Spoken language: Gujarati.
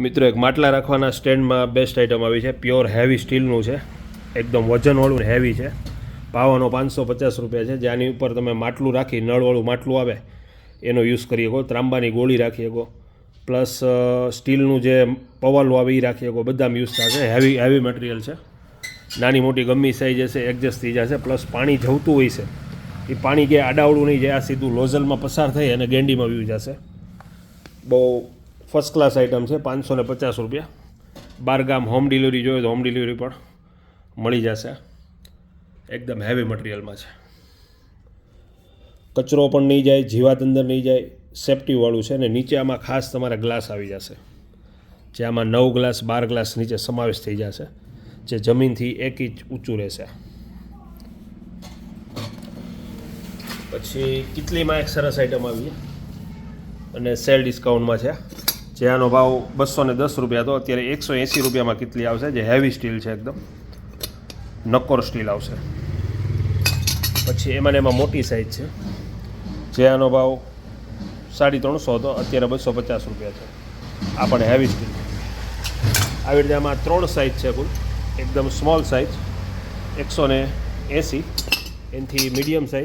મિત્રો, એક માટલા રાખવાના સ્ટેન્ડમાં બેસ્ટ આઇટમ આવી છે. પ્યોર હેવી સ્ટીલનું છે. એકદમ વજનવાળું હેવી છે. પાવાનો પાંચસો પચાસ રૂપિયા છે. જેની ઉપર તમે માટલું રાખી, નળવાળું માટલું આવે, એનો યુઝ કરી શકો. ત્રાંબાની ગોળી રાખી શકો. પ્લસ સ્ટીલનું જે પવાલું આવે એ રાખી શકો. બધામાં યુઝ થશે. હેવી હેવી મટીરિયલ છે. નાની મોટી ગમી સાઈઝ હશે એડજસ્ટ થઈ જશે. પ્લસ પાણી જવતું હોય છે. એ પાણી કે આડાવડું નહીં. જાય આ સીધું લોઝલમાં પસાર થઈ અને ગેંડીમાં વ્યૂ જશે. બહુ ફર્સ્ટ ક્લાસ આઇટમ છે, પાંચસો ને પચાસ રૂપિયા. બાર ગામ હોમ ડિલિવરી જોઈએ તો હોમ ડિલિવરી પણ મળી જશે. એકદમ હેવી મટીરિયલમાં છે. કચરો પણ નહીં જાય, જીવાત અંદર નહીં જાય સેફટીવાળું છે અને નીચે આમાં ખાસ તમારે ગ્લાસ આવી જશે. જે આમાં નવ ગ્લાસ બાર ગ્લાસ નીચે સમાવેશ થઈ જશે. જે જમીનથી એક ઇંચ ઊંચું રહેશે. પછી, કિટલીમાં એક સરસ આઇટમ આવી અને સેલ ડિસ્કાઉન્ટમાં છે. જે ભાવ બસો ને દસ રૂપિયા હતો અત્યારે એકસો એંસી રૂપિયામાં કેટલી આવશે, જે હેવી સ્ટીલ છે એકદમ. નક્કોર સ્ટીલ આવશે. પછી એમાં એમાં મોટી સાઇઝ છે. જે ભાવ સાડી ત્રણસો હતો, અત્યારે બસો પચાસ રૂપિયા છે. આ પણ હેવી સ્ટીલ આવી રીતે આમાં ત્રણ સાઇઝ છે કુલ. એકદમ સ્મોલ સાઇઝ એકસો ને એંસી. એનાથી મીડિયમ સાઇઝ